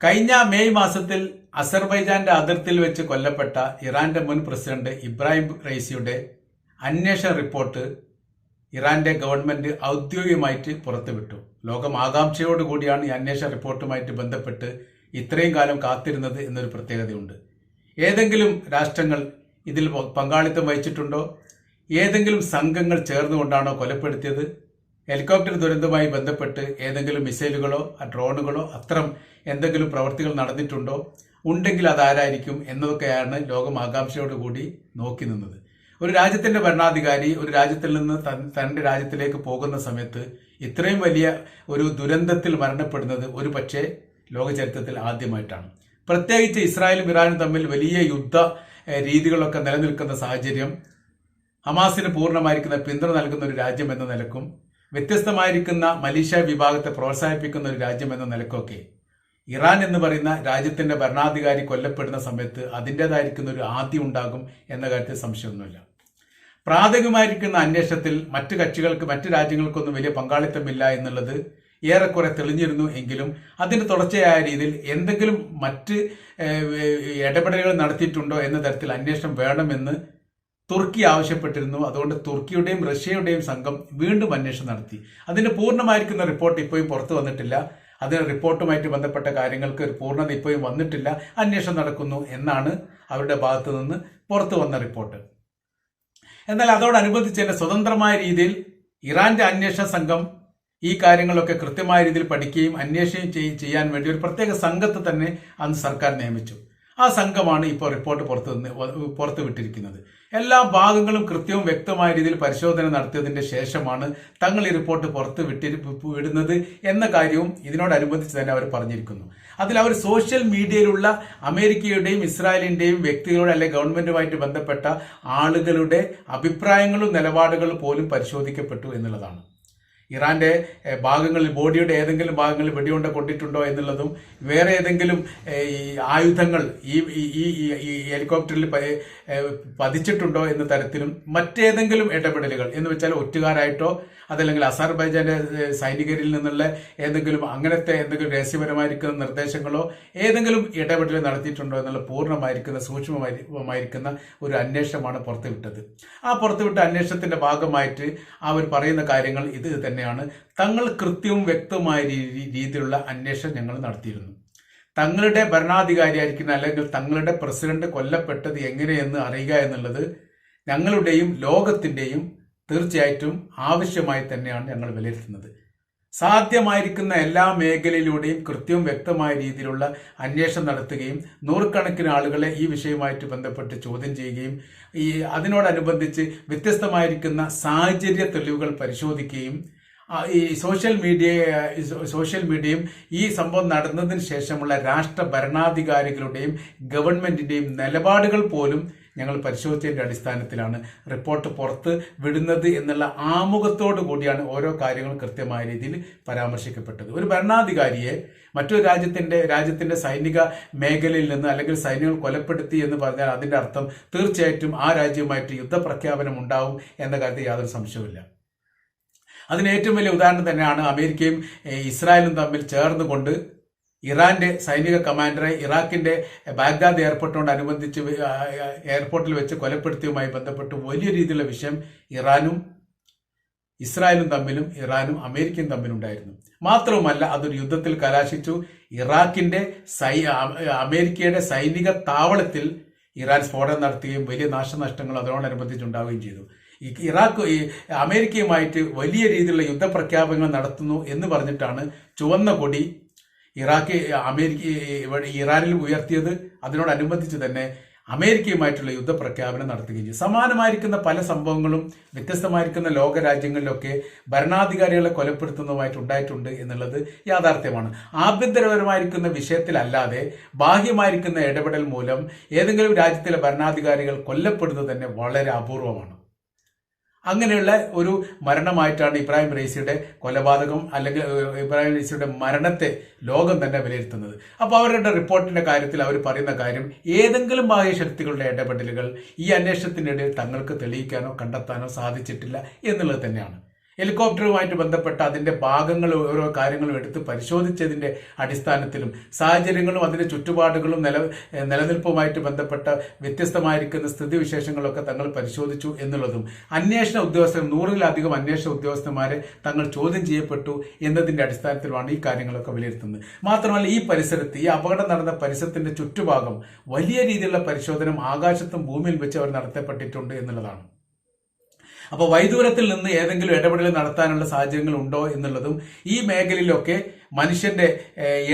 കഴിഞ്ഞ മെയ് മാസത്തിൽ അസർബൈജാന്റെ അതിർത്തിയിൽ വെച്ച് കൊല്ലപ്പെട്ട ഇറാന്റെ മുൻ പ്രസിഡന്റ് ഇബ്രാഹിം റൈസിയുടെ അന്വേഷണ റിപ്പോർട്ട് ഇറാന്റെ ഗവൺമെന്റ് ഔദ്യോഗികമായിട്ട് പുറത്തുവിട്ടു. ലോകം ആകാംക്ഷയോടുകൂടിയാണ് ഈ അന്വേഷണ റിപ്പോർട്ടുമായിട്ട് ബന്ധപ്പെട്ട് ഇത്രയും കാലം കാത്തിരുന്നത് എന്നൊരു പ്രത്യേകതയുണ്ട്. ഏതെങ്കിലും രാഷ്ട്രങ്ങൾ ഇതിൽ പങ്കാളിത്തം വഹിച്ചിട്ടുണ്ടോ? ഏതെങ്കിലും സംഘങ്ങൾ ചേർന്നുകൊണ്ടാണോ കൊലപ്പെടുത്തിയത്? ഹെലികോപ്റ്റർ ദുരന്തവുമായി ബന്ധപ്പെട്ട് ഏതെങ്കിലും മിസൈലുകളോ ഡ്രോണുകളോ അത്തരം എന്തെങ്കിലും പ്രവർത്തികൾ നടന്നിട്ടുണ്ടോ? ഉണ്ടെങ്കിൽ അതാരായിരിക്കും എന്നതൊക്കെയാണ് ലോകം ആകാംക്ഷയോടുകൂടി നോക്കി നിന്നത്. ഒരു രാജ്യത്തിന്റെ ഭരണാധികാരി ഒരു രാജ്യത്തിൽ നിന്ന് തന്റെ രാജ്യത്തിലേക്ക് പോകുന്ന സമയത്ത് ഇത്രയും വലിയ ഒരു ദുരന്തത്തിൽ മരണപ്പെടുന്നത് ഒരു പക്ഷേ ലോകചരിത്രത്തിൽ ആദ്യമായിട്ടാണ്. പ്രത്യേകിച്ച് ഇസ്രായേലും ഇറാനും തമ്മിൽ വലിയ യുദ്ധ രീതികളൊക്കെ നിലനിൽക്കുന്ന സാഹചര്യം ഹമാസിന് പൂർണമായിരിക്കുന്ന പിന്തുണ നൽകുന്ന ഒരു രാജ്യം എന്ന നിലക്കും വ്യത്യസ്തമായിരിക്കുന്ന മലേഷ്യ വിഭാഗത്തെ പ്രോത്സാഹിപ്പിക്കുന്ന ഒരു രാജ്യം എന്ന നിലക്കൊക്കെ ഇറാൻ എന്ന് പറയുന്ന രാജ്യത്തിന്റെ ഭരണാധികാരി കൊല്ലപ്പെടുന്ന സമയത്ത് അതിന്റെതായിരിക്കുന്ന ഒരു ആദ്യം ഉണ്ടാകും എന്ന കാര്യത്തിൽ സംശയമൊന്നുമില്ല. പ്രാഥമികമായിരിക്കുന്ന അന്വേഷണത്തിൽ മറ്റു കക്ഷികൾക്ക് മറ്റു രാജ്യങ്ങൾക്കൊന്നും വലിയ പങ്കാളിത്തമില്ല എന്നുള്ളത് ഏറെക്കുറെ തെളിഞ്ഞിരുന്നു എങ്കിലും അതിന്റെ തുടർച്ചയായ രീതിയിൽ എന്തെങ്കിലും മറ്റ് ഇടപെടലുകൾ നടത്തിയിട്ടുണ്ടോ എന്ന തരത്തിൽ അന്വേഷണം വേണമെന്ന് തുർക്കി ആവശ്യപ്പെട്ടിരുന്നു. അതുകൊണ്ട് തുർക്കിയുടെയും റഷ്യയുടെയും സംഘം വീണ്ടും അന്വേഷണം നടത്തി. അതിന്റെ പൂർണമായിരിക്കുന്ന റിപ്പോർട്ട് ഇപ്പോഴും പുറത്തു വന്നിട്ടില്ല. അതിന് റിപ്പോർട്ടുമായിട്ട് ബന്ധപ്പെട്ട കാര്യങ്ങൾക്ക് ഒരു പൂർണത ഇപ്പോഴും വന്നിട്ടില്ല. അന്വേഷണം നടക്കുന്നു എന്നാണ് അവരുടെ ഭാഗത്തു നിന്ന് പുറത്തു വന്ന റിപ്പോർട്ട് എന്നാൽ അതോടനുബന്ധിച്ച് തന്നെ സ്വതന്ത്രമായ രീതിയിൽ ഇറാന്റെ അന്വേഷണ സംഘം ഈ കാര്യങ്ങളൊക്കെ കൃത്യമായ രീതിയിൽ പഠിക്കുകയും അന്വേഷണം ചെയ്യാൻ വേണ്ടി ഒരു പ്രത്യേക സംഘത്തെ തന്നെ അന്ന് സർക്കാർ നിയമിച്ചു. ആ സംഘമാണ് ഇപ്പോൾ റിപ്പോർട്ട് പുറത്തു നിന്ന് പുറത്തു വിട്ടിരിക്കുന്നത് എല്ലാ ഭാഗങ്ങളും കൃത്യവും വ്യക്തമായ രീതിയിൽ പരിശോധന നടത്തിയതിന്റെ ശേഷമാണ് തങ്ങൾ ഈ റിപ്പോർട്ട് പുറത്ത് വിട്ടി വിടുന്നത് എന്ന കാര്യവും ഇതിനോടനുബന്ധിച്ച് തന്നെ അവർ പറഞ്ഞിരിക്കുന്നു. അതിൽ അവർ സോഷ്യൽ മീഡിയയിലുള്ള അമേരിക്കയുടെയും ഇസ്രായേലിന്റെയും വ്യക്തികളുടെ അല്ലെ ഗവൺമെന്റുമായിട്ട് ബന്ധപ്പെട്ട ആളുകളുടെ അഭിപ്രായങ്ങളും നിലപാടുകളും പോലും പരിശോധിക്കപ്പെട്ടു എന്നുള്ളതാണ്. ഇറാന്റെ ഭാഗങ്ങളിൽ ബോഡിയുടെ ഏതെങ്കിലും ഭാഗങ്ങളിൽ വെടിയുണ്ട കൊണ്ടിട്ടുണ്ടോ എന്നുള്ളതും വേറെ ഏതെങ്കിലും ഈ ആയുധങ്ങൾ ഈ ഈ- ഹെലികോപ്റ്ററിൽ പതിച്ചിട്ടുണ്ടോ എന്ന തരത്തിലും മറ്റേതെങ്കിലും ഇടപെടലുകൾ. എന്ന് വെച്ചാൽ ഒറ്റുകാരായിട്ടോ അതല്ലെങ്കിൽ അസർബൈജാന്റെ സൈനികരിൽ നിന്നുള്ള ഏതെങ്കിലും അങ്ങനത്തെ എന്തെങ്കിലും രഹസ്യപരമായിരിക്കുന്ന നിർദ്ദേശങ്ങളോ ഏതെങ്കിലും ഇടപെടൽ നടത്തിയിട്ടുണ്ടോ എന്നുള്ള പൂർണമായിരിക്കുന്ന സൂക്ഷ്മമായിരിക്കുന്ന ഒരു അന്വേഷണമാണ് പുറത്തുവിട്ടത്. ആ പുറത്തുവിട്ട അന്വേഷണത്തിന്റെ ഭാഗമായിട്ട് അവർ പറയുന്ന കാര്യങ്ങൾ ഇത് തന്നെയാണ് തങ്ങൾ കൃത്യവും വ്യക്തവുമായ രീതി- രീതിയിലുള്ള അന്വേഷണം ഞങ്ങൾ നടത്തിയിരുന്നു. തങ്ങളുടെ ഭരണാധികാരിയായിരിക്കുന്ന അല്ലെങ്കിൽ തങ്ങളുടെ പ്രസിഡന്റ് കൊല്ലപ്പെട്ടത് എങ്ങനെയെന്ന് അറിയുക എന്നുള്ളത് ഞങ്ങളുടെയും ലോകത്തിന്റെയും തീർച്ചയായിട്ടും ആവശ്യമായി തന്നെയാണ് ഞങ്ങൾ വിലയിരുത്തുന്നത്. സാധ്യമായിരിക്കുന്ന എല്ലാ മേഖലയിലൂടെയും കൃത്യവും വ്യക്തമായ രീതിയിലുള്ള അന്വേഷണം നടത്തുകയും നൂറുകണക്കിന് ആളുകളെ ഈ വിഷയവുമായിട്ട് ബന്ധപ്പെട്ട് ചോദ്യം ചെയ്യുകയും ഈ അതിനോടനുബന്ധിച്ച് വ്യത്യസ്തമായിരിക്കുന്ന സാഹചര്യ തെളിവുകൾ പരിശോധിക്കുകയും ഈ സോഷ്യൽ മീഡിയ സോഷ്യൽ മീഡിയയും ഈ സംഭവം നടന്നതിന് ശേഷമുള്ള രാഷ്ട്ര ഭരണാധികാരികളുടെയും ഗവൺമെന്റിന്റെയും നിലപാടുകൾ പോലും ഞങ്ങൾ പരിശോധിച്ചതിന്റെ അടിസ്ഥാനത്തിലാണ് റിപ്പോർട്ട് പുറത്ത് വിടുന്നത് എന്നുള്ള ആമുഖത്തോടു കൂടിയാണ് ഓരോ കാര്യങ്ങളും കൃത്യമായ രീതിയിൽ പരാമർശിക്കപ്പെട്ടത്. ഒരു ഭരണാധികാരിയെ മറ്റൊരു രാജ്യത്തിന്റെ രാജ്യത്തിന്റെ സൈനിക മേഖലയിൽ നിന്ന് അല്ലെങ്കിൽ സൈന്യങ്ങൾ കൊലപ്പെടുത്തി എന്ന് പറഞ്ഞാൽ അതിന്റെ അർത്ഥം തീർച്ചയായിട്ടും ആ രാജ്യവുമായിട്ട് യുദ്ധപ്രഖ്യാപനം ഉണ്ടാവും എന്ന കാര്യത്തിൽ യാതൊരു സംശയവുമില്ല. അതിന് ഏറ്റവും വലിയ ഉദാഹരണം തന്നെയാണ് അമേരിക്കയും ഇസ്രായേലും തമ്മിൽ ചേർന്നുകൊണ്ട് ഇറാന്റെ സൈനിക കമാൻഡറെ ഇറാഖിന്റെ ബാഗ്ദാദ് എയർപോർട്ടിനോടനുബന്ധിച്ച് എയർപോർട്ടിൽ വെച്ച് കൊലപ്പെടുത്തിയുമായി ബന്ധപ്പെട്ട് വലിയ രീതിയിലുള്ള വിഷയം ഇറാനും ഇസ്രായേലും തമ്മിലും ഇറാനും അമേരിക്കയും തമ്മിലുണ്ടായിരുന്നു. മാത്രവുമല്ല അതൊരു യുദ്ധത്തിൽ കലാശിച്ചു. ഇറാഖിന്റെ സൈ അമേരിക്കയുടെ സൈനിക താവളത്തിൽ ഇറാൻ സ്ഫോടനം നടത്തുകയും വലിയ നാശനഷ്ടങ്ങൾ അതോടനുബന്ധിച്ചുണ്ടാവുകയും ചെയ്തു. ഇറാഖ് അമേരിക്കയുമായിട്ട് വലിയ രീതിയിലുള്ള യുദ്ധപ്രഖ്യാപനങ്ങൾ നടത്തുന്നു എന്ന് പറഞ്ഞിട്ടാണ് ചുവന്ന കൊടി ഇറാഖ് അമേരിക്ക ഇറാനിൽ ഉയർത്തിയത്. അതിനോടനുബന്ധിച്ച് തന്നെ അമേരിക്കയുമായിട്ടുള്ള യുദ്ധപ്രഖ്യാപനം നടത്തുകയും ചെയ്തു. സമാനമായിരിക്കുന്ന പല സംഭവങ്ങളും വ്യത്യസ്തമായിരിക്കുന്ന ലോക രാജ്യങ്ങളിലൊക്കെ ഭരണാധികാരികളെ കൊലപ്പെടുത്തുന്നതുമായിട്ട് ഉണ്ടായിട്ടുണ്ട് എന്നുള്ളത് യാഥാർത്ഥ്യമാണ്. ആഭ്യന്തരപരമായിരിക്കുന്ന വിഷയത്തിലല്ലാതെ ബാഹ്യമായിരിക്കുന്ന ഇടപെടൽ മൂലം ഏതെങ്കിലും രാജ്യത്തിലെ ഭരണാധികാരികൾ കൊല്ലപ്പെടുന്നത് തന്നെ വളരെ അപൂർവമാണ്. അങ്ങനെയുള്ള ഒരു മരണമായിട്ടാണ് ഇബ്രാഹിം റൈസിയുടെ കൊലപാതകം അല്ലെങ്കിൽ ഇബ്രാഹിം റൈസിയുടെ മരണത്തെ ലോകം തന്നെ വിലയിരുത്തുന്നത്. അപ്പോൾ അവരുടെ റിപ്പോർട്ടിന്റെ കാര്യത്തിൽ അവർ പറയുന്ന കാര്യം ഏതെങ്കിലും ബാഹ്യ ശക്തികളുടെ ഇടപെടലുകൾ ഈ അന്വേഷണത്തിനിടയിൽ തങ്ങൾക്ക് തെളിയിക്കാനോ കണ്ടെത്താനോ സാധിച്ചിട്ടില്ല എന്നുള്ളത് തന്നെയാണ്. ഹെലികോപ്റ്ററുമായിട്ട് ബന്ധപ്പെട്ട അതിന്റെ ഭാഗങ്ങളും ഓരോ കാര്യങ്ങളും എടുത്ത് പരിശോധിച്ചതിന്റെ അടിസ്ഥാനത്തിലും സാഹചര്യങ്ങളും അതിന്റെ ചുറ്റുപാടുകളും നില നിലനിൽപ്പുമായിട്ട് ബന്ധപ്പെട്ട വ്യത്യസ്തമായിരിക്കുന്ന സ്ഥിതിവിശേഷങ്ങളൊക്കെ തങ്ങൾ പരിശോധിച്ചു എന്നുള്ളതും അന്വേഷണ ഉദ്യോഗസ്ഥർ നൂറിലധികം അന്വേഷണ ഉദ്യോഗസ്ഥന്മാരെ തങ്ങൾ ചോദ്യം ചെയ്യപ്പെട്ടു എന്നതിന്റെ അടിസ്ഥാനത്തിലാണ് ഈ കാര്യങ്ങളൊക്കെ വിലയിരുത്തുന്നത്. മാത്രമല്ല ഈ പരിസരത്ത് ഈ അപകടം നടന്ന പരിസരത്തിന്റെ ചുറ്റുഭാഗം വലിയ രീതിയിലുള്ള പരിശോധന ആകാശത്തും ഭൂമിയിൽ വെച്ച് അവർ നടത്തപ്പെട്ടിട്ടുണ്ട് എന്നുള്ളതാണ്. അപ്പോൾ വൈദൂരത്തിൽ നിന്ന് ഏതെങ്കിലും ഇടപെടൽ നടത്താനുള്ള സാഹചര്യങ്ങൾ ഉണ്ടോ എന്നുള്ളതും ഈ മേഖലയിലൊക്കെ മനുഷ്യന്റെ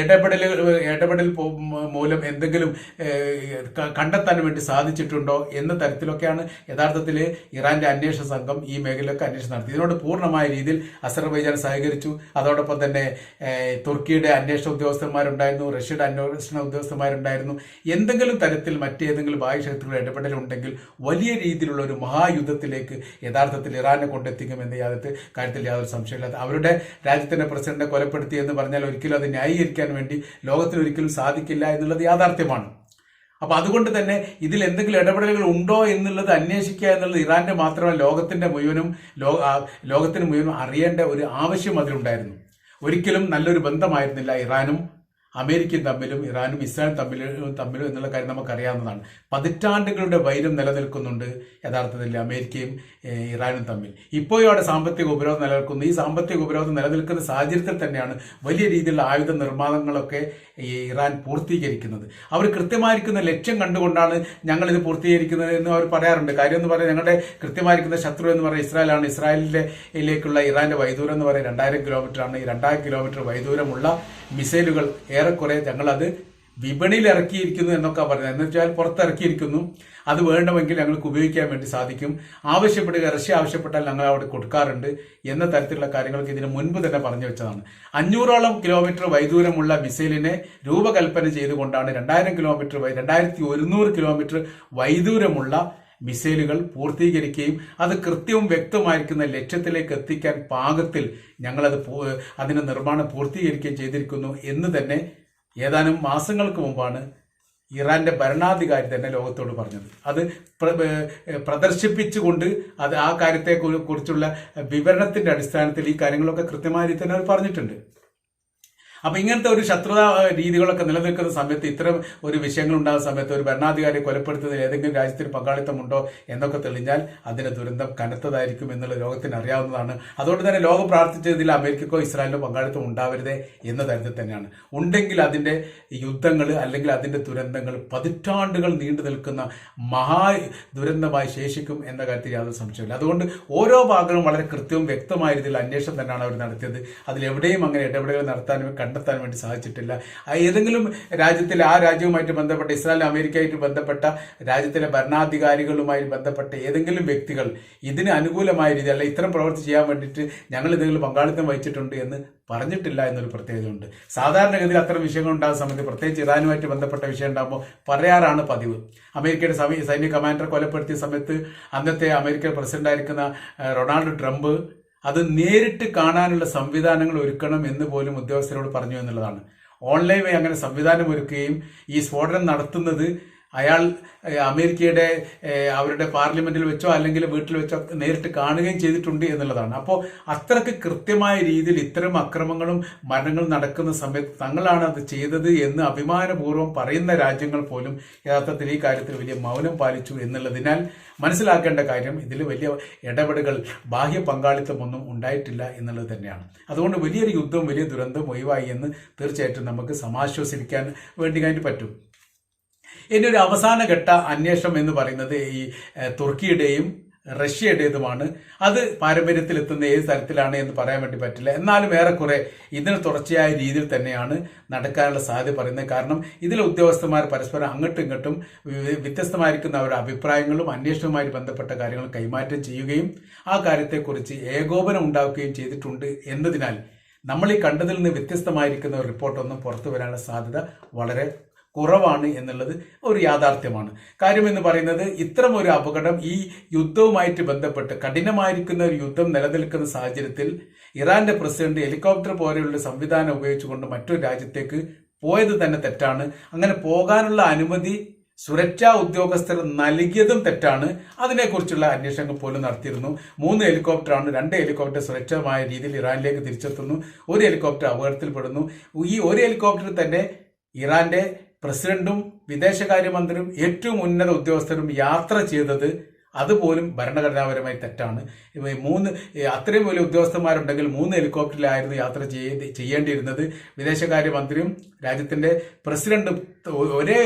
ഇടപെടലുകൾ ഇടപെടൽ മൂലം എന്തെങ്കിലും കണ്ടെത്താൻ വേണ്ടി സാധിച്ചിട്ടുണ്ടോ എന്ന തരത്തിലൊക്കെയാണ് യഥാർത്ഥത്തിൽ ഇറാന്റെ അന്വേഷണ സംഘം ഈ മേഖലയിലൊക്കെ അന്വേഷണം നടത്തി. ഇതിനോട് പൂർണമായ രീതിയിൽ അസർബൈജാൻ സഹകരിച്ചു. അതോടൊപ്പം തന്നെ തുർക്കിയുടെ അന്വേഷണ ഉദ്യോഗസ്ഥന്മാരുണ്ടായിരുന്നു റഷ്യയുടെ അന്വേഷണ ഉദ്യോഗസ്ഥന്മാരുണ്ടായിരുന്നു. എന്തെങ്കിലും തരത്തിൽ മറ്റേതെങ്കിലും ബാഹ്യശക്തികളുടെ ഇടപെടൽ ഉണ്ടെങ്കിൽ വലിയ രീതിയിലുള്ള ഒരു മഹായുദ്ധത്തിലേക്ക് യഥാർത്ഥത്തിൽ ഇറാനെ കൊണ്ടെത്തിക്കുമെന്ന് യാതൊരു കാര്യത്തിൽ യാതൊരു സംശയമില്ലാത്ത അവരുടെ രാജ്യത്തിന്റെ പ്രസിഡന്റിനെ കൊലപ്പെടുത്തി എന്ന് പറഞ്ഞാൽ ഒരിക്കലും അത് ന്യായീകരിക്കാൻ വേണ്ടി ലോകത്തിന് ഒരിക്കലും സാധിക്കില്ല എന്നുള്ളത് യാഥാർത്ഥ്യമാണ്. അപ്പൊ അതുകൊണ്ട് തന്നെ ഇതിൽ എന്തെങ്കിലും ഇടപെടലുകൾ ഉണ്ടോ എന്നുള്ളത് അന്വേഷിക്കുക എന്നുള്ളത് ഇറാന്റെ മാത്രമല്ല ലോകത്തിന്റെ മുഴുവനും ലോകത്തിന് മുഴുവനും അറിയേണ്ട ഒരു ആവശ്യം അതിലുണ്ടായിരുന്നു. ഒരിക്കലും നല്ലൊരു ബന്ധമായിരുന്നില്ല ഇറാനും അമേരിക്കയും തമ്മിലും ഇറാനും ഇസ്രായേൽ തമ്മിലും തമ്മിലും എന്നുള്ള കാര്യം നമുക്കറിയാവുന്നതാണ്. പതിറ്റാണ്ടുകളുടെ വൈരം നിലനിൽക്കുന്നുണ്ട് യഥാർത്ഥത്തിൽ അമേരിക്കയും ഇറാനും തമ്മിൽ. ഇപ്പോഴും അവിടെ സാമ്പത്തിക ഉപരോധം നിലനിൽക്കുന്നു. ഈ സാമ്പത്തിക ഉപരോധം നിലനിൽക്കുന്ന സാഹചര്യത്തിൽ തന്നെയാണ് വലിയ രീതിയിലുള്ള ആയുധ നിർമ്മാണങ്ങളൊക്കെ ഈ ഇറാൻ പൂർത്തീകരിക്കുന്നത്. അവർ കൃത്യമായിരിക്കുന്ന ലക്ഷ്യം കണ്ടുകൊണ്ടാണ് ഞങ്ങൾ ഇത് പൂർത്തീകരിക്കുന്നത് എന്ന് അവർ പറയാറുണ്ട്. കാര്യം എന്ന് പറയുന്നത് ഞങ്ങളുടെ കൃത്യമായിരിക്കുന്ന ശത്രു എന്ന് പറയുന്നത് ഇസ്രായേലാണ്. ഇസ്രായേലിലേക്കുള്ള ഇറാന്റെ വൈദൂരം എന്ന് പറയുന്നത് രണ്ടായിരം കിലോമീറ്റർ ആണ്. ഈ രണ്ടായിരം കിലോമീറ്റർ വൈദൂരമുള്ള മിസൈലുകൾ ഏറെക്കുറെ ഞങ്ങളത് വിപണിയിൽ ഇറക്കിയിരിക്കുന്നു എന്നൊക്കെ പറഞ്ഞത് എന്ന് വെച്ചാൽ പുറത്തിറക്കിയിരിക്കുന്നു. അത് വേണമെങ്കിൽ ഞങ്ങൾക്ക് ഉപയോഗിക്കാൻ വേണ്ടി സാധിക്കും. ആവശ്യപ്പെടുക റഷ്യ ആവശ്യപ്പെട്ടാൽ ഞങ്ങൾ അവിടെ കൊടുക്കാറുണ്ട് എന്ന തരത്തിലുള്ള കാര്യങ്ങൾക്ക് ഇതിന് മുൻപ് തന്നെ പറഞ്ഞു വെച്ചതാണ്. അഞ്ഞൂറോളം കിലോമീറ്റർ വൈദൂരമുള്ള മിസൈലിനെ രൂപകൽപ്പന ചെയ്തുകൊണ്ടാണ് രണ്ടായിരം കിലോമീറ്റർ രണ്ടായിരത്തി ഒരുന്നൂറ് കിലോമീറ്റർ വൈദൂരമുള്ള മിസൈലുകൾ പൂർത്തീകരിക്കുകയും അത് കൃത്യവും വ്യക്തമായിരിക്കുന്ന ലക്ഷ്യത്തിലേക്ക് എത്തിക്കാൻ പാകത്തിൽ ഞങ്ങളത് അതിന്റെ നിർമ്മാണം പൂർത്തീകരിക്കുകയും ചെയ്തിരിക്കുന്നു എന്ന് തന്നെ ഏതാനും മാസങ്ങൾക്ക് മുമ്പാണ് ഇറാന്റെ ഭരണാധികാരി തന്നെ ലോകത്തോട് പറഞ്ഞത്. അത് പ്രദർശിപ്പിച്ചുകൊണ്ട് അത് ആ കാര്യത്തെ കുറിച്ചുള്ള വിവരണത്തിന്റെ അടിസ്ഥാനത്തിൽ ഈ കാര്യങ്ങളൊക്കെ കൃത്യമായ തന്നെ അവർ പറഞ്ഞിട്ടുണ്ട്. അപ്പൊ ഇങ്ങനത്തെ ഒരു ശത്രുത രീതികളൊക്കെ നിലനിൽക്കുന്ന സമയത്ത് ഇത്തരം ഒരു വിഷയങ്ങൾ ഉണ്ടാകുന്ന സമയത്ത് ഒരു ഭരണാധികാരിയെ കൊലപ്പെടുത്തുന്നതിൽ ഏതെങ്കിലും രാജ്യത്തിന് പങ്കാളിത്തമുണ്ടോ എന്നൊക്കെ തെളിഞ്ഞാൽ അതിന്റെ ദുരന്തം കനത്തതായിരിക്കും എന്നുള്ള ലോകത്തിന് അറിയാവുന്നതാണ്. അതുകൊണ്ട് തന്നെ ലോകം പ്രാർത്ഥിച്ചതിൽ അമേരിക്കക്കോ ഇസ്രായേലിനോ പങ്കാളിത്തം ഉണ്ടാവരുതേ എന്ന തരത്തിൽ തന്നെയാണ്. ഉണ്ടെങ്കിൽ അതിന്റെ യുദ്ധങ്ങൾ അല്ലെങ്കിൽ അതിന്റെ ദുരന്തങ്ങൾ പതിറ്റാണ്ടുകൾ നീണ്ടു നിൽക്കുന്ന മഹാ ദുരന്തമായി ശേഷിക്കും എന്ന കാര്യത്തിൽ യാതൊരു സംശയമില്ല അതുകൊണ്ട് ഓരോ ഭാഗങ്ങളും വളരെ കൃത്യവും വ്യക്തമായ രീതിയിൽ അന്വേഷണം തന്നെയാണ് അവർ നടത്തിയത്. അതിലെവിടെയും അങ്ങനെ ഇടപെടലുകൾ നടത്താൻ കണ്ടെത്താൻ വേണ്ടി സാധിച്ചിട്ടില്ല. ഏതെങ്കിലും രാജ്യത്തിൽ ആ രാജ്യവുമായിട്ട് ബന്ധപ്പെട്ട ഇസ്രായേൽ അമേരിക്കയായിട്ട് ബന്ധപ്പെട്ട രാജ്യത്തിലെ ഭരണാധികാരികളുമായി ബന്ധപ്പെട്ട ഏതെങ്കിലും വ്യക്തികൾ ഇതിന് അനുകൂലമായ രീതി അല്ല ഇത്തരം പ്രവർത്തി ചെയ്യാൻ വേണ്ടിയിട്ട് ഞങ്ങൾ ഇതിൽ പങ്കാളിത്തം വഹിച്ചിട്ടുണ്ട് എന്ന് പറഞ്ഞിട്ടില്ല എന്നൊരു പ്രത്യേകതയുണ്ട്. സാധാരണഗതിയിൽ അത്തരം വിഷയങ്ങൾ ഉണ്ടാകുന്ന സമയത്ത് പ്രത്യേകിച്ച് ഇറാനുമായിട്ട് ബന്ധപ്പെട്ട വിഷയം ഉണ്ടാകുമ്പോൾ പറയാറാണ് പതിവ്. അമേരിക്കയുടെ സൈന്യ കമാൻഡർ കൊലപ്പെടുത്തിയ സമയത്ത് അന്നത്തെ അമേരിക്കൻ പ്രസിഡന്റായിരിക്കുന്ന റൊണാൾഡ് ട്രംപ് അത് നേരിട്ട് കാണാനുള്ള സംവിധാനങ്ങൾ ഒരുക്കണം എന്ന് പോലും ഉദ്യോഗസ്ഥരോട് പറഞ്ഞു എന്നുള്ളതാണ്. ഓൺലൈൻ വഴി അങ്ങനെ സംവിധാനം ഒരുക്കുകയും ഈ സ്ഫോടനം നടത്തുന്നത് അയാൾ അമേരിക്കയുടെ അവരുടെ പാർലമെന്റിൽ വെച്ചോ അല്ലെങ്കിൽ വീട്ടിൽ വെച്ചോ നേരിട്ട് കാണുകയും ചെയ്തിട്ടുണ്ട് എന്നുള്ളതാണ്. അപ്പോൾ അത്രയ്ക്ക് കൃത്യമായ രീതിയിൽ ഇത്തരം അക്രമങ്ങളും മരണങ്ങളും നടക്കുന്ന സമയത്ത് തങ്ങളാണ് അത് ചെയ്തത് എന്ന് അഭിമാനപൂർവം പറയുന്ന രാജ്യങ്ങൾ പോലും യഥാർത്ഥത്തിൽ ഈ കാര്യത്തിൽ വലിയ മൗനം പാലിച്ചു എന്നുള്ളതിനാൽ മനസ്സിലാക്കേണ്ട കാര്യം ഇതിൽ വലിയ ഇടപെടലുകൾ ബാഹ്യ പങ്കാളിത്തമൊന്നും ഉണ്ടായിട്ടില്ല എന്നുള്ളത് തന്നെയാണ്. അതുകൊണ്ട് വലിയൊരു യുദ്ധവും വലിയ ദുരന്തവും ഒഴിവായി എന്ന് തീർച്ചയായിട്ടും നമുക്ക് സമാശ്വസിപ്പിക്കാൻ വേണ്ടി കഴിഞ്ഞിട്ട് പറ്റും. ഇനി ഒരു അവസാന ഘട്ട അന്വേഷണം എന്ന് പറയുന്നത് ഈ തുർക്കിയുടെയും റഷ്യയുടേതുമാണ്. അത് പാരമ്പര്യത്തിലെത്തുന്ന ഏത് തരത്തിലാണ് എന്ന് പറയാൻ വേണ്ടി പറ്റില്ല. എന്നാലും ഏറെക്കുറെ ഇതിന് തുടർച്ചയായ രീതിയിൽ തന്നെയാണ് നടക്കാനുള്ള സാധ്യത പറയുന്നത്. കാരണം ഇതിലെ ഉദ്യോഗസ്ഥന്മാർ പരസ്പരം അങ്ങോട്ടും ഇങ്ങോട്ടും വ്യത്യസ്തമായിരിക്കുന്ന അവരുടെ അഭിപ്രായങ്ങളും അന്വേഷണവുമായി ബന്ധപ്പെട്ട കാര്യങ്ങൾ കൈമാറ്റം ചെയ്യുകയും ആ കാര്യത്തെക്കുറിച്ച് ഏകോപനം ഉണ്ടാക്കുകയും ചെയ്തിട്ടുണ്ട് എന്നതിനാൽ നമ്മൾ ഈ കണ്ടതിൽ നിന്ന് വ്യത്യസ്തമായിരിക്കുന്ന ഒരു റിപ്പോർട്ടൊന്നും പുറത്തു വരാനുള്ള സാധ്യത വളരെ കുറവാണ് എന്നുള്ളത് ഒരു യാഥാർത്ഥ്യമാണ്. കാര്യം എന്ന് പറയുന്നത് ഇത്തരം ഒരു അപകടം ഈ യുദ്ധവുമായിട്ട് ബന്ധപ്പെട്ട് കഠിനമായിരിക്കുന്ന ഒരു യുദ്ധം നിലനിൽക്കുന്ന സാഹചര്യത്തിൽ ഇറാന്റെ പ്രസിഡന്റ് ഹെലികോപ്റ്റർ പോലെയുള്ള സംവിധാനം ഉപയോഗിച്ചുകൊണ്ട് മറ്റൊരു രാജ്യത്തേക്ക് പോയത് തന്നെ തെറ്റാണ്. അങ്ങനെ പോകാനുള്ള അനുമതി സുരക്ഷാ ഉദ്യോഗസ്ഥർ നൽകിയതും തെറ്റാണ്. അതിനെക്കുറിച്ചുള്ള അന്വേഷണങ്ങൾ പോലും നടത്തിയിരുന്നു. മൂന്ന് ഹെലികോപ്റ്ററാണ് രണ്ട് ഹെലികോപ്റ്റർ സുരക്ഷിതമായ രീതിയിൽ ഇറാനിലേക്ക് തിരിച്ചെത്തുന്നു. ഒരു ഹെലികോപ്റ്റർ അപകടത്തിൽപ്പെടുന്നു. ഈ ഒരു ഹെലികോപ്റ്റർ തന്നെ ഇറാന്റെ പ്രസിഡന്റും വിദേശകാര്യമന്ത്രിയും ഏറ്റവും ഉന്നത ഉദ്യോഗസ്ഥരും യാത്ര ചെയ്തത് അതുപോലും ഭരണഘടനാപരമായി തെറ്റാണ്. മൂന്ന് അത്രയും വലിയ ഉദ്യോഗസ്ഥന്മാരുണ്ടെങ്കിൽ മൂന്ന് ഹെലികോപ്റ്ററിലായിരുന്നു യാത്ര ചെയ്യ ചെയ്യേണ്ടിയിരുന്നത്. വിദേശകാര്യമന്ത്രിയും രാജ്യത്തിന്റെ പ്രസിഡന്റും ഒരേ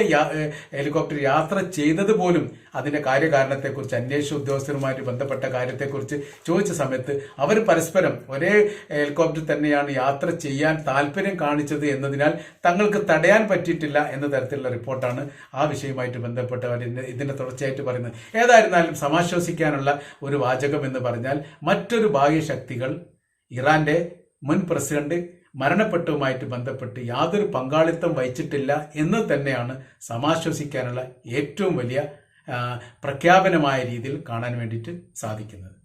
ഹെലികോപ്റ്റർ യാത്ര ചെയ്തത് പോലും അതിന്റെ കാര്യകാരണത്തെക്കുറിച്ച് അന്വേഷണ ഉദ്യോഗസ്ഥരുമായിട്ട് ബന്ധപ്പെട്ട കാര്യത്തെക്കുറിച്ച് ചോദിച്ച സമയത്ത് അവർ പരസ്പരം ഒരേ ഹെലികോപ്റ്റർ തന്നെയാണ് യാത്ര ചെയ്യാൻ താല്പര്യം കാണിച്ചത് എന്നതിനാൽ തങ്ങൾക്ക് തടയാൻ പറ്റിയിട്ടില്ല എന്ന തരത്തിലുള്ള റിപ്പോർട്ടാണ് ആ വിഷയവുമായിട്ട് ബന്ധപ്പെട്ടവർ ഇതിന്റെ തുടർച്ചയായിട്ട് പറയുന്നത്. ഏതായിരുന്നാലും സമാശ്വസിക്കാനുള്ള ഒരു വാചകം എന്ന് പറഞ്ഞാൽ മറ്റൊരു ബാഹ്യശക്തികൾ ഇറാന്റെ മുൻ പ്രസിഡന്റ് മരണപ്പെട്ടതുമായിട്ട് ബന്ധപ്പെട്ട് യാതൊരു പങ്കാളിത്തം വഹിച്ചിട്ടില്ല എന്ന് തന്നെയാണ് സമാശ്വസിക്കാനുള്ള ഏറ്റവും വലിയ പ്രഖ്യാപനമായ രീതിയിൽ കാണാൻ വേണ്ടിയിട്ട് സാധിക്കുന്നത്.